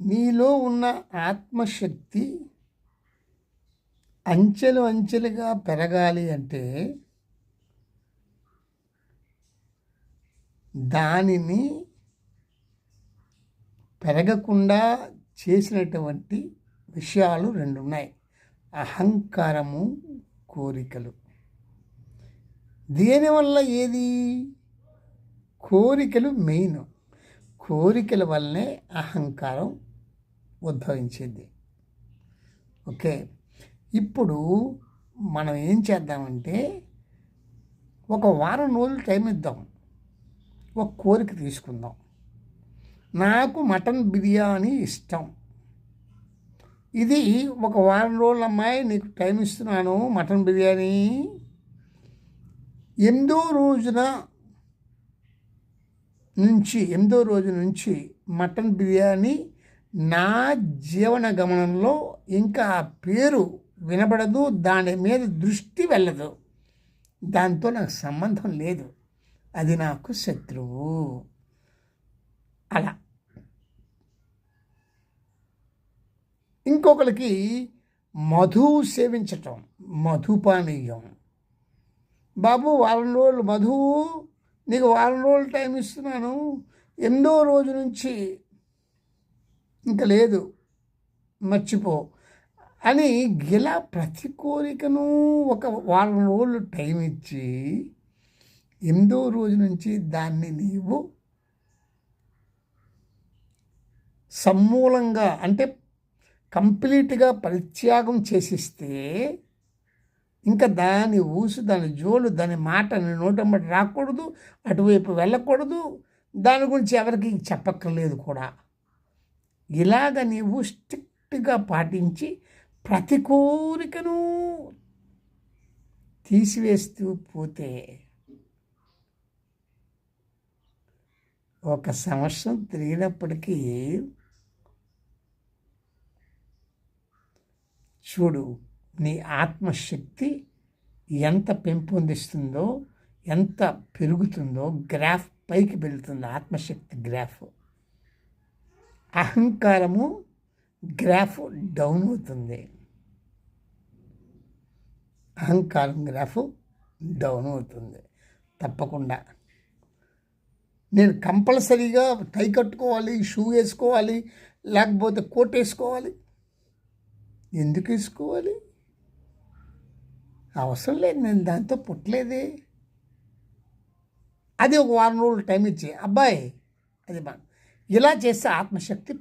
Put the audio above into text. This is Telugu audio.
నీలో ఉన్న ఆత్మశక్తి అంచెలు అంచెలుగా పెరగాలి అంటే దానిని పెరగకుండా చేసినటువంటి విషయాలు రెండు ఉన్నాయి అహంకారము కోరికలు. దేనివల్ల ఏది? కోరికలు మెయిన్. కోరికల వల్లనే అహంకారం ఉద్భవించేది. ఓకే. ఇప్పుడు మనం ఏం చేద్దామంటే ఒక వారం రోజులు టైం ఇద్దాం. ఒక కోరిక తీసుకుందాం. నాకు మటన్ బిర్యానీ ఇష్టం. ఇది ఒక వారం రోజుల అమ్మాయి నీకు టైం ఇస్తున్నాను మటన్ బిర్యానీ. ఎనిమిదో రోజున నుంచి ఎనిమిదో రోజు నుంచి మటన్ బిర్యానీ నా జీవన గమనంలో ఇంకా ఆ పేరు వినబడదు దాని మీద దృష్టి వెళ్ళదు. దాంతో నాకు సంబంధం లేదు. అది నాకు శత్రువు. అలా. ఇంకొకరికి మధు సేవించటం మధుపానీయం. బాబు వారం రోజులు మధువు నీకు వారం రోజులు టైం ఇస్తున్నాను. ఎనిమిదో రోజు నుంచి ఇంకా లేదు. మర్చిపో. అని ఇలా ప్రతి కోరికను ఒక వారం రోజులు టైం ఇచ్చి ఎనిమిదో రోజు నుంచి దాన్ని నీవు సమూలంగా అంటే కంప్లీట్గా పరిత్యాగం చేసిస్తే ఇంకా దాని ఊసు దాని జోలు దాని మాట నోటమ్మటి రాకూడదు అటువైపు వెళ్ళకూడదు. దాని గురించి ఎవరికి చెప్పక్కర్లేదు కూడా. ఇలాగ నీవు స్ట్రిక్ట్గా పాటించి ప్రతి కోరికను తీసివేస్తూ పోతే ఒక సంవత్సరం తిరిగినప్పటికీ చూడు నీ ఆత్మశక్తి ఎంత పెంపొందిస్తుందో ఎంత పెరుగుతుందో గ్రాఫ్ పైకి వెళుతుంది ఆత్మశక్తి గ్రాఫ్. అహంకారము గ్రాఫ్ డౌన్ అవుతుంది. అహంకారం గ్రాఫ్ డౌన్ అవుతుంది. తప్పకుండా. నేను కంపల్సరీగా టై కట్టుకోవాలి షూ వేసుకోవాలి లేకపోతే కోట్ వేసుకోవాలి. ఎందుకు వేసుకోవాలి? అవసరం లేదు నేను దాంతో పుట్టలేదే. అది ఒక వారం రోజులు టైం ఇచ్చి అబ్బాయి అది బా ఇలా చేస్తే ఆత్మశక్తి